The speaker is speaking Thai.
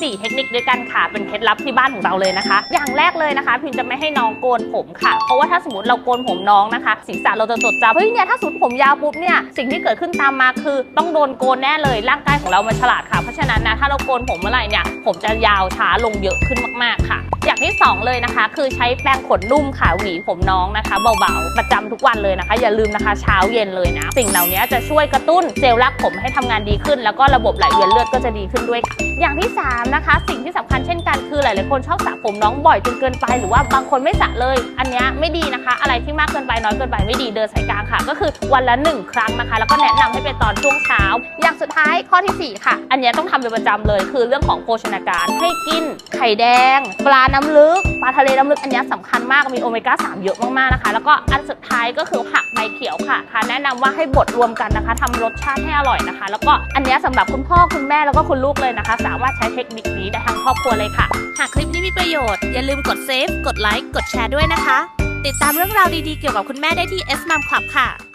4 เทคนิคด้วยกันค่ะ เป็นเคล็ดลับที่บ้านของเราเลยนะคะ อย่างแรกเลยนะคะ พิมจะไม่ให้น้องโกนผมค่ะ เพราะว่าถ้าสมมติเราโกนผมน้องนะคะศีรษะเราจะจดจำเฮ้ยเนี่ยถ้าสมมติผมยาวปุ๊บเนี่ยสิ่งที่เกิดขึ้นตามมาคือ ต้องโดนโกนแน่เลยร่างกายของเรามันฉลาดค่ะเพราะฉะนั้นนะถ้าเราโกนผมเมื่อไหร่เนี่ยผมจะยาวช้าลงเยอะขึ้นมากๆค่ะ อย่างที่สองเลยนะคะ คือใช้แปรงขนนุ่มค่ะหวีผมน้องนะคะเบาๆ ประจำทุกวันเลยนะคะ อย่าลืมนะคะเช้าเย็นเลยนะ สิ่งเหล่านี้จะช่วยกระตุ้นเซลล์รักผมให้ทำงานดีขึ้น แล้วก็ระบบไหลเวียนเลือดก็จะดีขึ้นด้วยค่ะอย่างที่สามนะคะ สิ่งที่สำคัญเช่นกันคือหลายๆคนชอบสระผมน้องบ่อยจนเกินไป หรือว่าบางคนไม่สระเลย อันนี้ไม่ดีนะคะ อะไรที่มากเกินไปน้อยเกินไปไม่ดีเดินสายกลางค่ะ ก็คือวันละหนึ่งครั้งนะคะ แล้วก็แนะนำให้เป็นตอนช่วงเช้า อย่างสุดท้ายข้อที่สี่ค่ะ อันนี้ต้องทำเป็นประจำเลย คือเรื่องของโภชนาการให้กินไข่แดง ปลาน้้ำลึกปลาทะเลน้ำลึกอันนี้สำคัญมากมีโอเมก้า3เยอะมากๆนะคะ แล้วก็อันสุดท้ายก็คือผักใบเขียวค่ะค่ะแนะนำว่าให้บดรวมกันนะคะทำรสชาติให้อร่อยนะคะ แล้วก็อันนี้สำหรับคุณพ่อคุณแม่แล้วก็คุณลูกเลยนะคะ สามารถใช้เทคนิคนี้ได้ทั้งครอบครัวเลยค่ะ หากคลิปนี้มีประโยชน์อย่าลืมกดเซฟกดไลค์กดแชร์ด้วยนะคะ ติดตามเรื่องราวดีๆเกี่ยวกับคุณแม่ได้ที่ S m o m Club ค่ะ